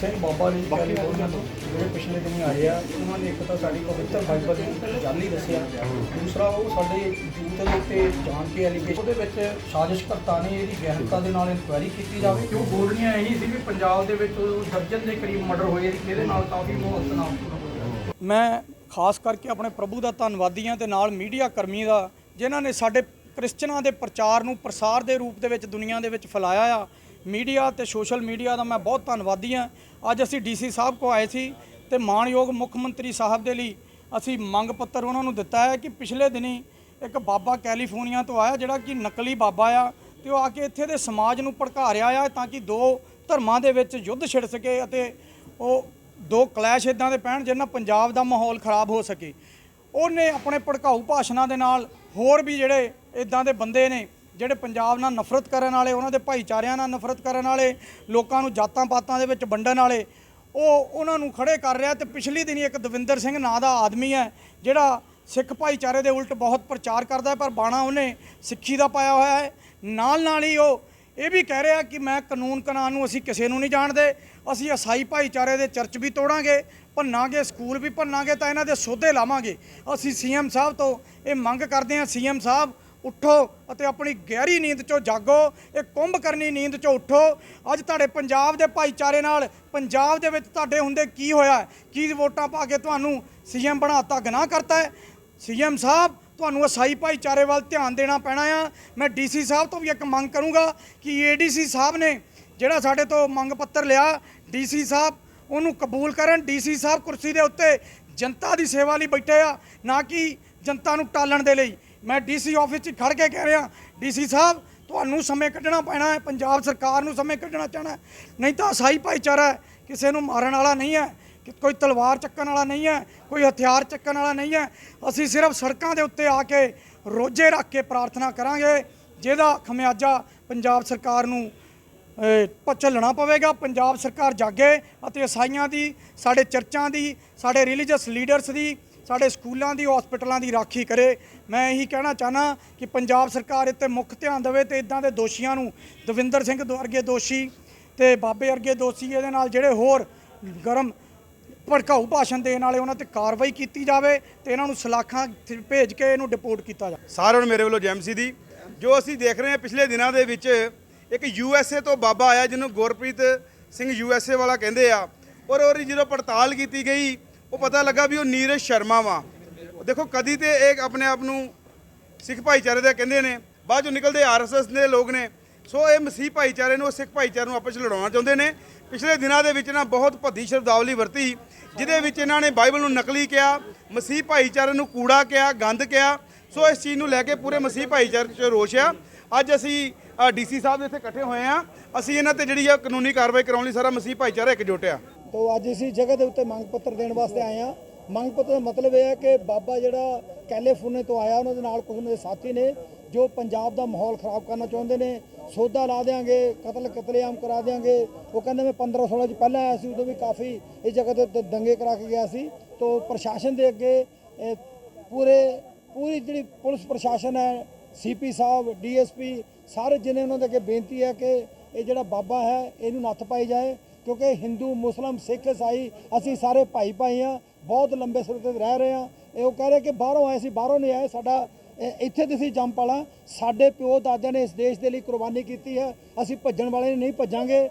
Singh Baba ji California ਤੋਂ ਜਿਹੜੇ ਪਿਛਲੇ ਦਿਨੀ ਆਏ ਆ ਉਹਨਾਂ ਨੇ ਇੱਕ ਤਾਂ ਸਾਡੀ ਪਵਿੱਤਰ ਬਾਈਬਲ ਨੂੰ ਜਾਲੀ ਦੱਸਿਆ ਦੂਸਰਾ ਉਹ ਸਾਡੇ ਯੂਥ ਦੇ ਉੱਤੇ ਜਾਣ ਕੇ ਐਲੀਗੇਸ਼ਨ ਉਹਦੇ ਵਿੱਚ ਸਾਜ਼ਿਸ਼ਕਰਤਾ ਨੇ ਇਹਦੀ ਗਹਿਨਤਾ ਦੇ ਨਾਲ ਇਨਕੁਆਇਰੀ ਕੀਤੀ ਜਾਵੇ। ਕਿਉਂ ਬੋਲਣੀਆਂ ਇਹੀ ਸੀ ਵੀ ਪੰਜਾਬ ਦੇ ਵਿੱਚ ਦਰਜਨ ਦੇ ਕਰੀਬ ਮਰਡਰ ਹੋਏ ਇਹਦੇ ਨਾਲ ਕਾਫੀ ਮਾਹੌਲ ਤਣਾਅ ਮੈਂ ਖਾਸ ਕਰਕੇ ਆਪਣੇ ਪ੍ਰਭੂ ਦਾ ਧੰਨਵਾਦੀ ਹਾਂ ਤੇ ਨਾਲ ਮੀਡੀਆ ਕਰਮੀ ਦਾ ਜਿਨ੍ਹਾਂ ਨੇ ਸਾਡੇ ਕ੍ਰਿਸਚਨਾਂ ਦੇ ਪ੍ਰਚਾਰ ਨੂੰ ਪ੍ਰਸਾਰ ਦੇ ਰੂਪ ਦੇ ਵਿੱਚ ਦੁਨੀਆ ਦੇ ਵਿੱਚ ਫੈਲਾਇਆ ਆ। ਮੀਡੀਆ ਤੇ ਸੋਸ਼ਲ ਮੀਡੀਆ ਦਾ ਮੈਂ ਬਹੁਤ ਧੰਨਵਾਦੀ ਹਾਂ। ਅੱਜ ਅਸੀਂ ਡੀਸੀ ਸਾਹਿਬ ਕੋ ਆਏ ਸੀ ਤੇ ਮਾਣਯੋਗ ਮੁੱਖ ਮੰਤਰੀ ਸਾਹਿਬ ਦੇ ਲਈ ਅਸੀਂ ਮੰਗ ਪੱਤਰ ਉਹਨਾਂ ਨੂੰ ਦਿੱਤਾ ਹੈ ਕਿ ਪਿਛਲੇ ਦਿਨੀ ਇੱਕ ਬਾਬਾ ਕੈਲੀਫੋਰਨੀਆ ਤੋਂ ਆਇਆ ਜਿਹੜਾ ਕਿ ਨਕਲੀ ਬਾਬਾ ਆ ਤੇ ਉਹ ਆ ਕੇ ਇੱਥੇ ਦੇ ਸਮਾਜ ਨੂੰ ਭੜਕਾ ਰਿਹਾ ਆ ਤਾਂ ਕਿ ਦੋ ਧਰਮਾਂ ਦੇ ਵਿੱਚ ਯੁੱਧ ਛਿੜ ਸਕੇ ਅਤੇ ਉਹ ਦੋ ਕਲੈਸ਼ ਇਦਾਂ ਦੇ ਪੈਣ ਜਿਹਨਾਂ ਪੰਜਾਬ ਦਾ ਮਾਹੌਲ ਖਰਾਬ ਹੋ ਸਕੇ। ਉਹਨੇ ਆਪਣੇ ਭੜਕਾਊ ਭਾਸ਼ਣਾਂ ਦੇ ਨਾਲ ਹੋਰ ਵੀ ਜਿਹੜੇ ਇਦਾਂ ਦੇ ਬੰਦੇ ਨੇ ਜਿਹੜੇ ਪੰਜਾਬ ਨਾਲ ਨਫ਼ਰਤ ਕਰਨ ਵਾਲੇ, ਉਹਨਾਂ ਦੇ ਭਾਈਚਾਰਿਆਂ ਨਾਲ ਨਫ਼ਰਤ ਕਰਨ ਵਾਲੇ, ਲੋਕਾਂ ਨੂੰ ਜਾਤਾਂ ਪਾਤਾਂ ਦੇ ਵਿੱਚ ਵੰਡਣ ਵਾਲੇ, ਉਹ ਉਹਨਾਂ ਨੂੰ ਖੜੇ ਕਰ ਰਿਹਾ ਤੇ ਪਿਛਲੀ ਦਿਨੀ ਇੱਕ ਦਵਿੰਦਰ ਸਿੰਘ ਨਾਂ ਦਾ ਆਦਮੀ ਹੈ, ਜਿਹੜਾ ਸਿੱਖ ਭਾਈਚਾਰੇ ਦੇ ਉਲਟ ਬਹੁਤ ਪ੍ਰਚਾਰ ਕਰਦਾ ਪਰ ਬਾਣਾ ਉਹਨੇ ਸਿੱਖੀ ਦਾ ਪਾਇਆ ਹੋਇਆ ਹੈ। ਨਾਲ ਨਾਲ ਹੀ ਉਹ ਇਹ ਵੀ ਕਹਿ ਰਿਹਾ ਕਿ ਮੈਂ ਕਾਨੂੰਨ ਕਾਨੂੰਨ ਨੂੰ ਅਸੀਂ ਕਿਸੇ ਨੂੰ ਨਹੀਂ ਜਾਣਦੇ, ਅਸੀਂ ਈਸਾਈ ਭਾਈਚਾਰੇ ਦੇ ਚਰਚ ਵੀ ਤੋੜਾਂਗੇ, ਭੰਨਾਂਗੇ, ਸਕੂਲ ਵੀ ਭੰਨਾਂਗੇ, ਤਾਂ ਇਹਨਾਂ ਦੇ ਸੋਧੇ ਲਾਵਾਂਗੇ। ਅਸੀਂ ਸੀਐਮ ਸਾਹਿਬ ਤੋਂ ਇਹ ਮੰਗ ਕਰਦੇ ਹਾਂ, ਸੀਐਮ ਸਾਹਿਬ ਉੱਠੋ ਅਤੇ ਆਪਣੀ ਗਹਿਰੀ ਨੀਂਦ ਚੋਂ ਜਾਗੋ, ਇਹ ਕੁੰਭ ਕਰਨੀ ਨੀਂਦ ਚੋਂ ਉੱਠੋ। ਅੱਜ ਤੁਹਾਡੇ ਪੰਜਾਬ ਦੇ ਭਾਈਚਾਰੇ ਨਾਲ, ਪੰਜਾਬ ਦੇ ਵਿੱਚ ਤੁਹਾਡੇ ਹੁੰਦੇ ਕੀ ਹੋਇਆ? ਕੀ ਵੋਟਾਂ ਪਾ ਕੇ ਤੁਹਾਨੂੰ ਸੀਐਮ ਬਣਾਤਾ, ਗੁਨਾਹ ਕਰਤਾ ਹੈ? ਸੀਐਮ ਸਾਹਿਬ, ਤੁਹਾਨੂੰ ਅਸਾਈ ਭਾਈਚਾਰੇ ਵੱਲ ਧਿਆਨ ਦੇਣਾ ਪੈਣਾ ਆ। ਮੈਂ ਡੀਸੀ ਸਾਹਿਬ ਤੋਂ ਵੀ ਇੱਕ ਮੰਗ ਕਰੂੰਗਾ ਕਿ ਏਡੀਸੀ ਸਾਹਿਬ ਨੇ ਜਿਹੜਾ ਸਾਡੇ ਤੋਂ ਮੰਗ ਪੱਤਰ ਲਿਆ ਡੀਸੀ ਸਾਹਿਬ, ਉਹਨੂੰ ਕਬੂਲ ਕਰਨ। ਡੀਸੀ ਸਾਹਿਬ ਕੁਰਸੀ ਦੇ ਉੱਤੇ ਜਨਤਾ ਦੀ ਸੇਵਾ ਲਈ ਬੈਠੇ ਆ, ਨਾ ਕਿ ਜਨਤਾ ਨੂੰ ਟਾਲਣ ਦੇ ਲਈ। ਮੈਂ ਡੀਸੀ ਆਫਿਸ 'ਚ ਖੜ ਕੇ ਕਹਿ ਰਿਹਾ, ਡੀਸੀ ਸਾਹਿਬ, ਤੁਹਾਨੂੰ ਸਮੇਂ ਕੱਢਣਾ ਪੈਣਾ ਹੈ, ਪੰਜਾਬ ਸਰਕਾਰ ਨੂੰ ਸਮੇਂ ਕੱਢਣਾ ਚਾਹਣਾ ਨਹੀਂ ਤਾਂ ਅਸਾਈ ਭਾਈਚਾਰਾ ਕਿਸੇ ਨੂੰ ਮਾਰਨ ਵਾਲਾ ਨਹੀਂ ਹੈ, ਕਿ ਕੋਈ ਤਲਵਾਰ ਚੱਕਣ ਵਾਲਾ ਨਹੀਂ ਹੈ, ਕੋਈ ਹਥਿਆਰ ਚੱਕਣ ਵਾਲਾ ਨਹੀਂ ਹੈ। ਅਸੀਂ ਸਿਰਫ ਸੜਕਾਂ ਦੇ ਉੱਤੇ ਆ ਕੇ ਰੋਜੇ ਰੱਖ ਕੇ ਪ੍ਰਾਰਥਨਾ ਕਰਾਂਗੇ, ਜਿਹਦਾ ਖਮਿਆਜਾ ਪੰਜਾਬ ਸਰਕਾਰ ਨੂੰ ਝੱਲਣਾ ਪਵੇਗਾ। ਪੰਜਾਬ ਸਰਕਾਰ ਜਾਗੇ ਅਤੇ ਈਸਾਈਆਂ ਦੀ, ਸਾਡੇ ਚਰਚਾਂ ਦੀ, ਸਾਡੇ ਰਿਲੀਜੀਅਸ ਲੀਡਰਸ ਦੀ, ਸਾਡੇ ਸਕੂਲਾਂ ਦੀ ਹਸਪੀਟਲਾਂ ਦੀ ਰਾਖੀ ਕਰੇ। ਮੈਂ ਇਹੀ ਕਹਿਣਾ ਚਾਹਨਾ ਕਿ ਪੰਜਾਬ ਸਰਕਾਰ ਇੱਥੇ ਮੁੱਖ ਧਿਆਨ ਦੇਵੇ ਤੇ ਇਦਾਂ ਦੇ ਦੋਸ਼ੀਆਂ ਨੂੰ, ਦਵਿੰਦਰ ਸਿੰਘ ਵਰਗੇ ਦੋਸ਼ੀ ਤੇ ਬਾਬੇ ਵਰਗੇ ਦੋਸ਼ੀ ਇਹਦੇ ਨਾਲ ਜਿਹੜੇ ਹੋਰ ਗਰਮ ਭੜਕਾਊ ਭਾਸ਼ਣ ਦੇਣ ਵਾਲੇ ਉਹਨਾਂ ਤੇ ਕਾਰਵਾਈ ਕੀਤੀ ਜਾਵੇ ਤੇ ਇਹਨਾਂ ਨੂੰ ਸਲਾਖਾਂ ਥ- ਭੇਜ ਕੇ ਇਹਨੂੰ ਡਿਪੋਰਟ ਕੀਤਾ ਜਾਵੇ। ਸਾਰਿਆਂ ਨੂੰ ਮੇਰੇ ਵੱਲੋਂ ਜੈਮਸੀ ਦੀ। ਜੋ ਅਸੀਂ ਦੇਖ ਰਹੇ ਹਾਂ ਪਿਛਲੇ ਦਿਨਾਂ ਦੇ ਵਿੱਚ ਇੱਕ ਯੂਐਸਏ ਤੋਂ ਬਾਬਾ ਆਇਆ ਜਿਹਨੂੰ ਗੁਰਪ੍ਰੀਤ ਸਿੰਘ ਯੂਐਸਏ ਵਾਲਾ ਕਹਿੰਦੇ ਆ। ਔਰ ਉਹਦੀ ਜਦੋਂ ਪੜਤਾਲ ਕੀਤੀ ਗਈ, ਉਹ ਪਤਾ ਲੱਗਾ ਵੀ ਉਹ ਨੀਰਜ ਸ਼ਰਮਾ ਵਾ। ਦੇਖੋ ਕਦੀ ਤੇ ਇਹ ਆਪਣੇ ਆਪ ਨੂੰ ਸਿੱਖ ਭਾਈਚਾਰੇ ਦਾ ਕਹਿੰਦੇ ਨੇ, ਬਾਅਦ ਚੋਂ ਨਿਕਲਦੇ ਆਰਐਸਐਸ ਦੇ ਲੋਕ ਨੇ। ਸੋ ਇਹ ਮਸੀਹ ਭਾਈਚਾਰੇ ਨੂੰ ਸਿੱਖ ਭਾਈਚਾਰੇ ਨੂੰ ਆਪਸ ਵਿੱਚ ਲੜਾਉਣਾ ਚਾਹੁੰਦੇ ਨੇ। ਪਿਛਲੇ ਦਿਨਾਂ ਦੇ ਵਿੱਚ ਨਾ ਬਹੁਤ ਭੱਦੀ ਸ਼ਬਦਾਵਲੀ ਵਰਤੀ, ਜਿਹਦੇ ਵਿੱਚ ਇਹਨਾਂ ਨੇ ਬਾਈਬਲ ਨੂੰ ਨਕਲੀ ਕਿਹਾ, ਮਸੀਹ ਭਾਈਚਾਰੇ ਨੂੰ ਕੂੜਾ ਕਿਹਾ, ਗੰਦ ਕਿਹਾ। ਸੋ ਇਸ ਚੀਜ਼ ਨੂੰ ਲੈ ਕੇ ਪੂਰੇ ਮਸੀਹ ਭਾਈਚਾਰੇ 'ਚ ਰੋਸ਼ ਆ। ਅੱਜ ਅਸੀਂ ਡੀਸੀ ਸਾਹਿਬ ਦੇ ਇੱਥੇ ਇਕੱਠੇ ਹੋਏ ਆ ਅਸੀਂ ਇਹਨਾਂ ਤੇ ਜਿਹੜੀ ਆ ਕਾਨੂੰਨੀ ਕਾਰਵਾਈ ਕਰਾਉਣ ਲਈ ਸਾਰਾ ਮਸੀਹ ਭਾਈਚਾਰਾ ਇਕਜੁੱਟ ਆ। ਤੋ ਅੱਜ ਅਸੀਂ ਜਗ੍ਹਾ ਦੇ ਉੱਤੇ ਮੰਗ ਪੱਤਰ ਦੇਣ ਵਾਸਤੇ ਆਏ ਆ ਮੰਗ ਪੱਤਰ ਦਾ ਮਤਲਬ ਇਹ ਹੈ ਕਿ ਬਾਬਾ ਜਿਹੜਾ ਕੈਲੀਫੋਰਨੀਆ ਤੋਂ ਆਇਆ, ਉਹਨਾਂ ਦੇ ਨਾਲ ਕੁਝ ਉਹਨਾਂ ਦੇ ਸਾਥੀ ਨੇ, ਜੋ ਪੰਜਾਬ ਦਾ ਮਾਹੌਲ ਖਰਾਬ ਕਰਨਾ ਚਾਹੁੰਦੇ ਨੇ, ਸੋਧਾ ਲਾ ਦੇਾਂਗੇ ਕਤਲ ਕਤਲੇਆਮ ਕਰਾ ਦੇਾਂਗੇ ਉਹ ਕਹਿੰਦੇ ਮੈਂ 15 16 ਚ ਪਹਿਲਾਂ ਆਇਆ ਸੀ, ਉਦੋਂ ਵੀ ਕਾਫੀ ਇਸ ਜਗ੍ਹਾ ਤੇ ਦੰਗੇ ਕਰਾ ਕੇ ਗਿਆ ਸੀ। ਤੋ ਪ੍ਰਸ਼ਾਸਨ ਦੇ ਅੱਗੇ ਪੂਰੇ, ਪੂਰੀ ਜਿਹੜੀ ਪੁਲਿਸ ਪ੍ਰਸ਼ਾਸਨ ਹੈ ਸੀਪੀ ਸਾਹਿਬ ਡੀਐਸਪੀ ਸਾਰੇ ਜਿਨੇ ਉਹਨਾਂ ਦੇ ਅੱਗੇ ਬੇਨਤੀ ਹੈ ਕਿ ਇਹ ਜਿਹੜਾ ਬਾਬਾ ਹੈ, ਇਹਨੂੰ ਨੱਥ ਪਾਈ ਜਾਏ, ਕਿਉਂਕਿ ਹਿੰਦੂ, ਮੁਸਲਮ, ਸਿੱਖ, ਇਸਾਈ, ਅਸੀਂ ਸਾਰੇ ਭਾਈ ਭਾਈ ਆ ਬਹੁਤ ਲੰਬੇ ਸਮੇਂ ਤੋਂ ਰਹਿ ਰਹੇ ਆ ਇਹ ਉਹ ਕਹਿ ਰਹੇ ਕਿ ਬਾਹਰੋਂ ਆਏ ਸੀ ਬਾਹਰੋਂ ਨਹੀਂ ਆਏ। ਸਾਡਾ ਇੱਥੇ ਅਸੀਂ ਜੰਮ ਪਾਲਾ। ਸਾਡੇ ਪਿਓ ਦਾਦਿਆਂ ਨੇ ਇਸ ਦੇਸ਼ ਦੇ ਲਈ ਕੁਰਬਾਨੀ ਕੀਤੀ ਹੈ। ਅਸੀਂ ਭੱਜਣ ਵਾਲੇ ਨਹੀਂ ਭੱਜਾਂਗੇ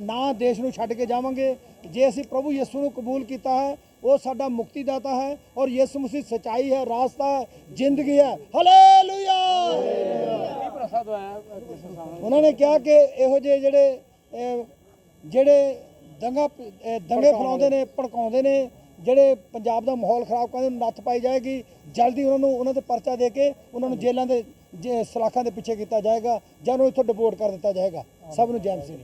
ਨਾ ਦੇਸ਼ ਨੂੰ ਛੱਡ ਕੇ ਜਾਵਾਂਗੇ। ਜੇ ਅਸੀਂ ਪ੍ਰਭੂ ਯਿਸੂ ਨੂੰ ਕਬੂਲ ਕੀਤਾ ਹੈ ਉਹ ਸਾਡਾ ਮੁਕਤੀਦਾਤਾ ਹੈ ਔਰ ਯਿਸੂ ਮਸੀਹ ਸਚਾਈ ਹੈ ਰਾਸਤਾ ਹੈ ਜ਼ਿੰਦਗੀ ਹੈ। ਹਾਲੇਲੂਇਆ! ਉਹਨਾਂ ਨੇ ਕਿਹਾ ਕਿ ਇਹੋ ਜਿਹੇ ਜਿਹੜੇ ਜਿਹੜੇ ਦੰਗਾ ਦੰਗੇ ਫਲਾਉਂਦੇ ਨੇ ਭੜਕਾਉਂਦੇ ਨੇ ਜਿਹੜੇ ਪੰਜਾਬ ਦਾ ਮਾਹੌਲ ਖਰਾਬ ਕਰਦੇ ਨੇ ਨੱਥ ਪਾਈ ਜਾਏਗੀ, ਜਲਦੀ ਉਹਨਾਂ ਨੂੰ ਉਹਨਾਂ ਤੇ ਪਰਚਾ ਦੇ ਕੇ ਉਹਨਾਂ ਨੂੰ ਜੇਲ੍ਹਾਂ ਦੇ ਜੇ ਸਲਾਖਾਂ ਦੇ ਪਿੱਛੇ ਕੀਤਾ ਜਾਏਗਾ ਜਾਂ ਉਹਨੂੰ ਇੱਥੋਂ ਡਿਪੋਰਟ ਕਰ ਦਿੱਤਾ ਜਾਏਗਾ। ਸਭ ਨੂੰ ਜੈਮ ਸਿੰਘ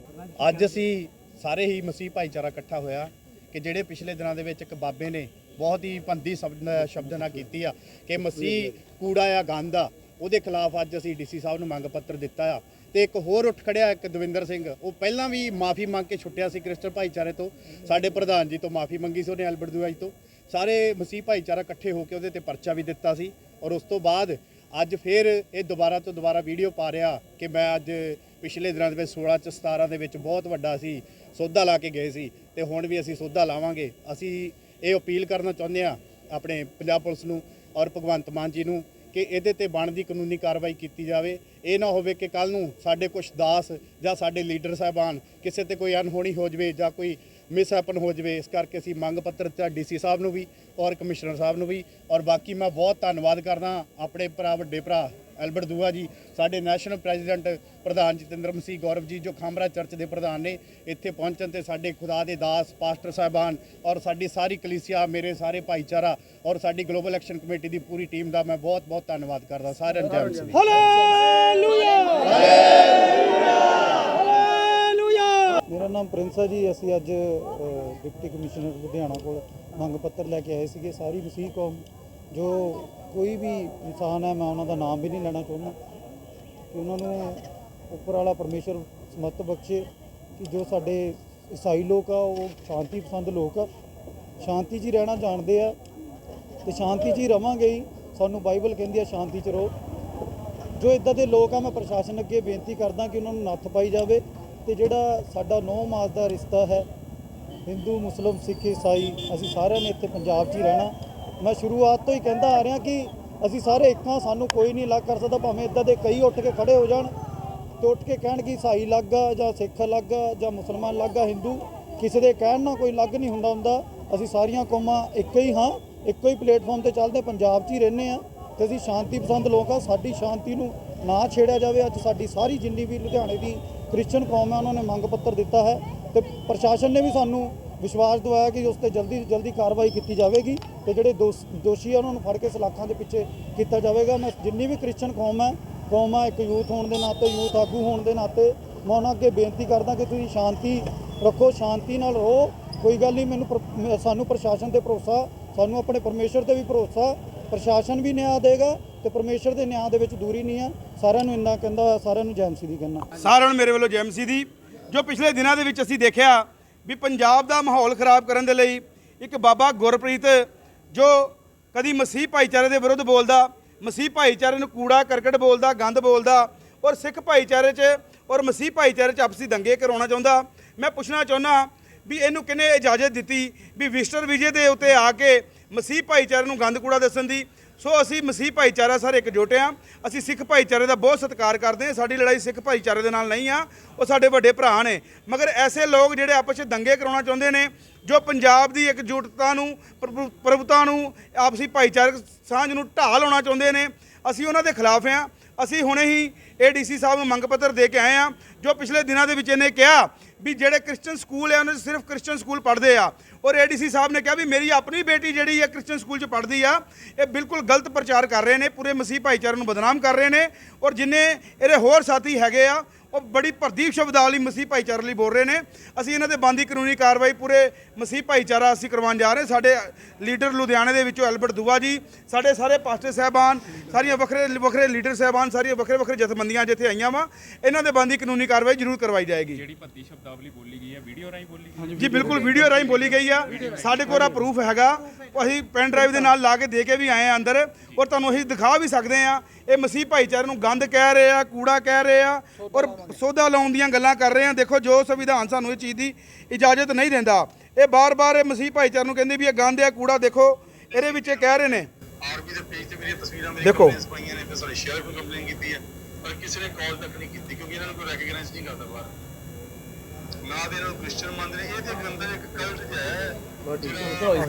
ਅੱਜ ਅਸੀਂ ਸਾਰੇ ਹੀ ਮਸੀਹ ਭਾਈਚਾਰਾ ਇਕੱਠਾ ਹੋਇਆ ਕਿ ਜਿਹੜੇ ਪਿਛਲੇ ਦਿਨਾਂ ਦੇ ਵਿੱਚ ਇੱਕ ਬਾਬੇ ਨੇ ਬਹੁਤ ਹੀ ਪੰਦੀ ਸ਼ਬਦ ਸ਼ਬਦ ਨਾਲ ਕੀਤੀ ਆ ਕਿ ਮਸੀਹ ਕੂੜਾ ਆ, ਗੰਦ ਆ, ਉਹਦੇ ਖਿਲਾਫ ਅੱਜ ਅਸੀਂ ਡੀਸੀ ਸਾਹਿਬ ਨੂੰ ਮੰਗ ਪੱਤਰ ਦਿੱਤਾ ਆ। ਤੇ ਇੱਕ ਹੋਰ ਉੱਠ ਖੜਿਆ ਇੱਕ ਦਵਿੰਦਰ ਸਿੰਘ। ਉਹ ਪਹਿਲਾਂ ਵੀ ਮਾਫੀ ਮੰਗ ਕੇ ਛੁੱਟਿਆ ਸੀ ਕ੍ਰਿਸਚਨ ਭਾਈਚਾਰੇ ਤੋਂ। ਸਾਡੇ ਪ੍ਰਧਾਨ ਜੀ ਤੋਂ ਮਾਫੀ ਮੰਗੀ ਸੀ ਉਹਨੇ, ਐਲਬਰਟ ਦੁਆਈ ਤੋਂ। ਸਾਰੇ ਮਸੀਹ ਭਾਈਚਾਰਾ ਇਕੱਠੇ ਹੋ ਕੇ ਉਹਦੇ ਤੇ ਪਰਚਾ ਵੀ ਦਿੱਤਾ ਸੀ। ਔਰ ਉਸ ਤੋਂ ਬਾਅਦ ਅੱਜ ਫਿਰ ਇਹ ਦੁਬਾਰਾ ਤੋਂ ਦੁਬਾਰਾ ਵੀਡੀਓ ਪਾ ਰਿਹਾ ਕਿ ਮੈਂ ਅੱਜ ਪਿਛਲੇ ਦਿਨਾਂ ਦੇ ਵਿੱਚ 16 ਚ 17 ਦੇ ਵਿੱਚ ਬਹੁਤ ਵੱਡਾ ਸੀ ਸੌਦਾ ਲਾ ਕੇ ਗਏ ਸੀ। ਤੇ ਹੁਣ ਵੀ ਅਸੀਂ ਸੌਦਾ ਲਾਵਾਂਗੇ। ਅਸੀਂ ਇਹ ਅਪੀਲ ਕਰਨਾ ਚਾਹੁੰਦੇ ਆ ਆਪਣੇ ਪੰਜਾਬ ਪੁਲਿਸ ਨੂੰ ਔਰ ਭਗਵੰਤ ਮਾਨ ਜੀ ਨੂੰ ਕਿ ਇਹਦੇ ਤੇ ਬਣਦੀ ਕਾਨੂੰਨੀ ਕਾਰਵਾਈ ਕੀਤੀ ਜਾਵੇ। ਇਹ ਨਾ ਹੋਵੇ ਕਿ ਕੱਲ ਨੂੰ ਸਾਡੇ ਕੁਝ ਦਾਸ ਜਾਂ ਸਾਡੇ ਲੀਡਰ ਸਾਹਿਬਾਨ ਕਿਸੇ ਤੇ ਕੋਈ ਅਨਹੋਣੀ ਹੋ ਜਵੇ ਜਾਂ ਕੋਈ ਮਿਸਹੈਪਨ ਹੋ ਜਵੇ, ਇਸ ਕਰਕੇ ਅਸੀਂ ਮੰਗ ਪੱਤਰ ਤੇ ਡੀਸੀ ਸਾਹਿਬ ਨੂੰ ਵੀ ਔਰ ਕਮਿਸ਼ਨਰ ਸਾਹਿਬ ਨੂੰ ਵੀ। ਔਰ ਬਾਕੀ ਮੈਂ ਬਹੁਤ ਧੰਨਵਾਦ ਕਰਦਾ ਆਪਣੇ ਭਰਾ, ਵੱਡੇ ਭਰਾ ਐਲਬਰਟ ਦੂਆ ਜੀ ਸਾਡੇ ਨੈਸ਼ਨਲ ਪ੍ਰੈਜ਼ੀਡੈਂਟ ਪ੍ਰਧਾਨ ਜਤਿੰਦਰ ਮਸੀਹ ਗੌਰਵ ਜੀ ਜੋ ਖਾਮਰਾ ਚਰਚ ਦੇ ਪ੍ਰਧਾਨ ਨੇ ਇੱਥੇ ਪਹੁੰਚਣ ਤੇ ਸਾਡੇ ਖੁਦਾ ਦੇ ਦਾਸ ਪਾਸਟਰ ਸਾਹਿਬਾਨ ਔਰ ਸਾਡੀ ਸਾਰੀ ਕਲੀਸਿਆ ਮੇਰੇ ਸਾਰੇ ਭਾਈਚਾਰਾ ਔਰ ਸਾਡੀ ਗਲੋਬਲ ਐਕਸ਼ਨ ਕਮੇਟੀ ਦੀ ਪੂਰੀ ਟੀਮ ਦਾ ਮੈਂ ਬਹੁਤ ਬਹੁਤ ਧੰਨਵਾਦ ਕਰਦਾ ਸਾਰਿਆਂ ਨੂੰ ਮੇਰਾ ਨਾਮ ਪ੍ਰਿੰਸ ਹੈ ਜੀ ਅਸੀਂ ਅੱਜ ਡਿਪਟੀ ਕਮਿਸ਼ਨਰ ਲੁਧਿਆਣਾ ਕੋਲ ਮੰਗ ਪੱਤਰ ਲੈ ਕੇ ਆਏ ਸੀਗੇ ਸਾਰੀ ਮਸੀਹ ਕੌਮ ਜੋ ਕੋਈ ਵੀ ਇਨਸਾਨ ਹੈ, ਮੈਂ ਉਹਨਾਂ ਦਾ ਨਾਮ ਵੀ ਨਹੀਂ ਲੈਣਾ ਚਾਹੁੰਦਾ। ਕਿ ਉਹਨਾਂ ਨੂੰ ਉੱਪਰ ਵਾਲਾ ਪਰਮੇਸ਼ਰ ਸਮਤ ਬਖਸ਼ੇ ਕਿ ਜੋ ਸਾਡੇ ਈਸਾਈ ਲੋਕ ਆ, ਉਹ ਸ਼ਾਂਤੀ ਪਸੰਦ ਲੋਕ ਆ। ਸ਼ਾਂਤੀ 'ਚ ਹੀ ਰਹਿਣਾ ਜਾਣਦੇ ਆ ਤੇ ਸ਼ਾਂਤੀ 'ਚ ਹੀ ਰਵਾਂਗੇ ਹੀ। ਸਾਨੂੰ ਬਾਈਬਲ ਕਹਿੰਦੀ ਆ, ਸ਼ਾਂਤੀ 'ਚ ਰਹੋ। ਜੋ ਇਦਾਂ ਦੇ ਲੋਕ ਆ, ਮੈਂ ਪ੍ਰਸ਼ਾਸਨ ਅੱਗੇ ਬੇਨਤੀ ਕਰਦਾ ਕਿ ਉਹਨਾਂ ਨੂੰ ਨੱਥ ਪਾਈ ਜਾਵੇ ਤੇ ਜਿਹੜਾ ਸਾਡਾ ਨੌ ਮਾਸ ਦਾ ਰਿਸ਼ਤਾ ਹੈ, ਹਿੰਦੂ, ਮੁਸਲਮ, ਸਿੱਖ, ਈਸਾਈ, ਅਸੀਂ ਸਾਰਿਆਂ ਨੇ ਇੱਥੇ ਪੰਜਾਬ 'ਚ ਹੀ ਰਹਿਣਾ। ਮੈਂ ਸ਼ੁਰੂਆਤ ਤੋਂ ਹੀ ਕਹਿੰਦਾ ਆ ਰਿਹਾ ਕਿ ਅਸੀਂ ਸਾਰੇ ਇੱਕ ਹਾਂ, ਸਾਨੂੰ ਕੋਈ ਨਹੀਂ ਅਲੱਗ ਕਰ ਸਕਦਾ, ਭਾਵੇਂ ਇਦਾਂ ਦੇ ਕਈ ਉੱਠ ਕੇ ਖੜੇ ਹੋ ਜਾਣ। ਤੇ ਉੱਠ ਕੇ ਕਹਿਣ ਕਿ ਈਸਾਈ ਅਲੱਗ ਆ, ਜਾਂ ਸਿੱਖ ਅਲੱਗ ਆ, ਜਾਂ ਮੁਸਲਮਾਨ ਅਲੱਗ ਆ, ਹਿੰਦੂ, ਕਿਸੇ ਦੇ ਕਹਿਣ ਨਾਲ ਕੋਈ ਅਲੱਗ ਨਹੀਂ ਹੁੰਦਾ ਹੁੰਦਾ। ਅਸੀਂ ਸਾਰੀਆਂ ਕੌਮਾਂ ਇੱਕੋ ਹੀ ਹਾਂ, ਇੱਕੋ ਹੀ ਪਲੇਟਫਾਰਮ ਤੇ ਚੱਲਦੇ, ਪੰਜਾਬ 'ਚ ਹੀ ਰਹਿੰਦੇ ਆ ਤੇ ਅਸੀਂ ਸ਼ਾਂਤੀ ਪਸੰਦ ਲੋਕ ਆ, ਸਾਡੀ ਸ਼ਾਂਤੀ ਨੂੰ ਨਾ ਛੇੜਿਆ ਜਾਵੇ। ਅੱਜ ਸਾਡੀ ਸਾਰੀ ਜਿੰਨੀ ਵੀ ਲੁਧਿਆਣੇ ਦੀ ਕ੍ਰਿਸਚੀਅਨ ਕੌਮ ਹੈ ਉਹਨਾਂ ਨੇ ਮੰਗ ਪੱਤਰ ਦਿੱਤਾ ਹੈ। ਤੇ ਪ੍ਰਸ਼ਾਸਨ ਨੇ ਵੀ ਸਾਨੂੰ ਵਿਸ਼ਵਾਸ ਦਵਾਇਆ ਕਿ ਉਸ ਤੇ ਜਲਦੀ ਤੋਂ ਜਲਦੀ ਕਾਰਵਾਈ ਕੀਤੀ ਜਾਵੇਗੀ ਤੇ ਜਿਹੜੇ ਦੋਸ਼- ਦੋਸ਼ੀ ਆ, ਉਹਨਾਂ ਨੂੰ ਫੜ ਕੇ ਸਲਾਖਾਂ ਦੇ ਪਿੱਛੇ ਕੀਤਾ ਜਾਵੇਗਾ। ਮੈਂ ਜਿੰਨੀ ਵੀ ਕ੍ਰਿਸਚਨ ਕੌਮ ਹੈ, ਕੌਮ ਆ, ਇੱਕ ਯੂਥ ਹੋਣ ਦੇ ਨਾਤੇ, ਯੂਥ ਆਗੂ ਹੋਣ ਦੇ ਨਾਤੇ, ਮੈਂ ਉਹਨਾਂ ਅੱਗੇ ਬੇਨਤੀ ਕਰਦਾ ਕਿ ਤੁਸੀਂ ਸ਼ਾਂਤੀ ਰੱਖੋ, ਸ਼ਾਂਤੀ ਨਾਲ ਰਹੋ। ਕੋਈ ਗੱਲ ਨਹੀਂ, ਮੈਨੂੰ ਪ੍ਰ, ਮ- ਸਾਨੂੰ ਪ੍ਰਸ਼ਾਸਨ ਤੇ ਭਰੋਸਾ, ਸਾਨੂੰ ਆਪਣੇ ਪਰਮੇਸ਼ਰ ਤੇ ਵੀ ਭਰੋਸਾ। ਪ੍ਰਸ਼ਾਸਨ ਵੀ ਨਿਆਂ ਦੇਗਾ ਤੇ ਪਰਮੇਸ਼ਰ ਦੇ ਨਿਆਂ ਦੇ ਵਿੱਚ ਦੂਰੀ ਨਹੀਂ ਹੈ। ਸਾਰਿਆਂ ਨੂੰ ਇੰਨਾ ਕਹਿੰਦਾ ਸਾਰਿਆਂ ਨੂੰ ਜੈਮਸੀ ਦੀ ਕਹਿੰਦਾ। ਸਾਰਿਆਂ ਨੂੰ ਮੇਰੇ ਵੱਲੋਂ ਜੈਮਸੀ ਦੀ। ਜੋ ਪਿਛਲੇ ਦਿਨਾਂ ਦੇ ਵਿੱਚ ਅਸੀਂ ਦੇਖਿਆ ਵੀ ਪੰਜਾਬ ਦਾ ਮਾਹੌਲ ਖਰਾਬ ਕਰਨ ਦੇ ਲਈ ਇੱਕ ਬਾਬਾ ਗੁਰਪ੍ਰੀਤ ਜੋ ਕਦੀ ਮਸੀਹ ਭਾਈਚਾਰੇ ਦੇ ਵਿਰੁੱਧ ਬੋਲਦਾ, ਮਸੀਹ ਭਾਈਚਾਰੇ ਨੂੰ ਕੂੜਾ, ਕਰਕਟ ਬੋਲਦਾ, ਗੰਦ ਬੋਲਦਾ ਔਰ ਸਿੱਖ ਭਾਈਚਾਰੇ 'ਚ ਔਰ ਮਸੀਹ ਭਾਈਚਾਰੇ 'ਚ ਆਪਸੀ ਦੰਗੇ ਕਰਾਉਣਾ ਚਾਹੁੰਦਾ। ਮੈਂ ਪੁੱਛਣਾ ਚਾਹੁੰਦਾ ਵੀ ਇਹਨੂੰ ਕਿਹਨੇ ਇਜਾਜ਼ਤ ਦਿੱਤੀ ਵੀ ਵਿਜ਼ਟਰ ਵੀਜ਼ੇ ਦੇ ਉੱਤੇ ਆ ਕੇ ਮਸੀਹ ਭਾਈਚਾਰੇ ਨੂੰ ਗੰਦ ਕੂੜਾ ਦੱਸਣ ਦੀ? ਸੋ ਅਸੀਂ ਮਸੀਹ ਭਾਈਚਾਰਾ ਸਾਰੇ ਇਕਜੁੱਟ ਹਾਂ ਅਸੀਂ ਸਿੱਖ ਭਾਈਚਾਰੇ ਦਾ ਬਹੁਤ ਸਤਿਕਾਰ ਕਰਦੇ ਹਾਂ ਸਾਡੀ ਲੜਾਈ ਸਿੱਖ ਭਾਈਚਾਰੇ ਦੇ ਨਾਲ ਨਹੀਂ ਆ। ਉਹ ਸਾਡੇ ਵੱਡੇ ਭਰਾ ਨੇ। ਮਗਰ ਐਸੇ ਲੋਕ ਜਿਹੜੇ ਆਪਸ ਵਿੱਚ ਦੰਗੇ ਕਰਾਉਣਾ ਚਾਹੁੰਦੇ ਨੇ, ਜੋ ਪੰਜਾਬ ਦੀ ਇਕਜੁੱਟਤਾ ਨੂੰ, ਪ੍ਰਭੂ- ਪ੍ਰਭੁਤਾ ਨੂੰ, ਆਪਸੀ ਭਾਈਚਾਰਕ ਸਾਂਝ ਨੂੰ ਢਾਹ ਲਾਉਣਾ ਚਾਹੁੰਦੇ ਨੇ, ਅਸੀਂ ਉਹਨਾਂ ਦੇ ਖਿਲਾਫ ਹਾਂ ਅਸੀਂ ਹੁਣੇ ਹੀ ਏਡੀਸੀ ਸਾਹਿਬ ਨੂੰ ਮੰਗ ਪੱਤਰ ਦੇ ਕੇ ਆਏ ਆ, ਜੋ ਪਿਛਲੇ ਦਿਨਾਂ ਦੇ ਵਿੱਚ ਇਹਨੇ ਕਿਹਾ ਵੀ ਜਿਹੜੇ ਕ੍ਰਿਸਚੀਅਨ ਸਕੂਲ ਹੈ ਉਹਨਾਂ 'ਚ ਸਿਰਫ ਕ੍ਰਿਸਚੀਅਨ ਸਕੂਲ ਪੜ੍ਹਦੇ ਆ। ਔਰ ਏਡੀਸੀ ਸਾਹਿਬ ਨੇ ਕਿਹਾ ਵੀ ਮੇਰੀ ਆਪਣੀ ਬੇਟੀ ਜਿਹੜੀ ਹੈ ਕ੍ਰਿਸਚੀਅਨ ਸਕੂਲ 'ਚ ਪੜ੍ਹਦੀ ਆ, ਇਹ ਬਿਲਕੁਲ ਗਲਤ ਪ੍ਰਚਾਰ ਕਰ ਰਹੇ ਨੇ, ਪੂਰੇ ਮਸੀਹ ਭਾਈਚਾਰੇ ਨੂੰ ਬਦਨਾਮ ਕਰ ਰਹੇ ਨੇ। ਔਰ ਜਿੰਨੇ ਇਹਦੇ ਹੋਰ ਸਾਥੀ ਹੈਗੇ ਆ ਉਹ ਬੜੀ ਪ੍ਰਦੀਪ ਸ਼ਬਦਾਵਲੀ ਮਸੀਹ ਭਾਈਚਾਰੇ ਲਈ ਬੋਲ ਰਹੇ ਨੇ। ਅਸੀਂ ਇਹਨਾਂ ਦੇ ਬੰਦੀ ਕਾਨੂੰਨੀ ਕਾਰਵਾਈ ਪੂਰੇ ਮਸੀਹ ਭਾਈਚਾਰਾ ਅਸੀਂ ਕਰਵਾਉਣ ਜਾ ਰਹੇ ਸਾਡੇ ਲੀਡਰ ਲੁਧਿਆਣੇ ਦੇ ਵਿੱਚੋਂ ਐਲਬਰਟ ਦੁਆ ਜੀ ਸਾਡੇ ਸਾਰੇ ਪਾਸਟਰ ਸਾਹਿਬਾਨ ਸਾਰੀਆਂ ਵੱਖਰੇ ਵੱਖਰੇ ਲੀਡਰ ਸਾਹਿਬਾਨ ਸਾਰੀਆਂ ਵੱਖਰੇ ਵੱਖਰੇ ਜਥੇਬੰਦੀਆਂ ਜਿੱਥੇ ਆਈਆਂ ਵਾ ਇਹਨਾਂ ਦੇ ਬੰਦੀ ਕਾਨੂੰਨੀ ਕਾਰਵਾਈ ਜ਼ਰੂਰ ਕਰਵਾਈ ਜਾਏਗੀ। ਜਿਹੜੀ ਭੱਤੀ ਸ਼ਬਦਾਵਲੀ ਬੋਲੀ ਗਈ ਹੈ ਵੀਡੀਓ ਰਾਹੀਂ ਬੋਲੀ ਗਈ ਹੈ? ਜੀ ਬਿਲਕੁਲ ਵੀਡੀਓ ਰਾਹੀਂ ਬੋਲੀ ਗਈ ਆ। ਸਾਡੇ ਕੋਲ ਆ ਪ੍ਰੂਫ ਹੈਗਾ। ਅਸੀਂ ਪੈਨ ਡਰਾਈਵ ਦੇ ਨਾਲ ਲਾ ਕੇ ਦੇ ਕੇ ਵੀ ਆਏ ਆ ਅੰਦਰ ਔਰ ਤੁਹਾਨੂੰ ਅਸੀਂ ਦਿਖਾ ਵੀ ਸਕਦੇ ਆ। ਇਹ ਮਸੀਹ ਭਾਈਚਾਰੇ ਨੂੰ ਗੰਦ ਕਹਿ ਰਹੇ ਆ ਕੂੜਾ ਕਹਿ ਰਹੇ ਆ ਔਰ ਸੋਧਾ ਲਾਉਣ ਦੀਆਂ ਗੱਲਾਂ ਕਰ ਰਹੇ ਆ ਦੇਖੋ ਜੋ ਸੰਵਿਧਾਨ ਸਾਨੂੰ ਇਹ ਚੀਜ਼ ਦੀ ਇਜਾਜ਼ਤ ਨਹੀਂ ਦਿੰਦਾ ਇਹ ਬਾਰ-ਬਾਰ ਇਹ ਮਸੀਹ ਭਾਈਚਾਰੇ ਨੂੰ ਕਹਿੰਦੇ ਵੀ ਇਹ ਗੰਦ ਆ ਕੂੜਾ ਦੇਖੋ ਇਹਦੇ ਵਿੱਚ ਇਹ ਕਹਿ ਰਹੇ ਨੇ। ਆਰਬੀ ਦੇ ਪੇਜ ਤੇ ਮੇਰੀਆਂ ਤਸਵੀਰਾਂ ਮੇਰੀ ਦੇਖੋ। ਪਾਈਆਂ ਨੇ ਫਿਰ ਸਾਡੇ ਸ਼ੇਅਰ ਕੋਈ ਕੰਪਲੇਨ ਕੀਤੀ ਹੈ ਪਰ ਕਿਸੇ ਨੇ ਕਾਲ ਤੱਕ ਨਹੀਂ ਕੀਤੀ ਕਿਉਂਕਿ ਇਹਨਾਂ ਨੂੰ ਕੋਈ ਰੈਕਗਨਾਈਜ਼ ਨਹੀਂ ਕਰਦਾ ਬਾਹਰ। ਨਾ ਦੇ ਇਹਨਾਂ ਨੂੰ ਕ੍ਰਿਸਚੀਅਨ ਮੰਨਦੇ ਨੇ ਇਹ ਤੇ ਅੰਦਰ ਇੱਕ ਕਲਟ ਜਿਹਾ ਹੈ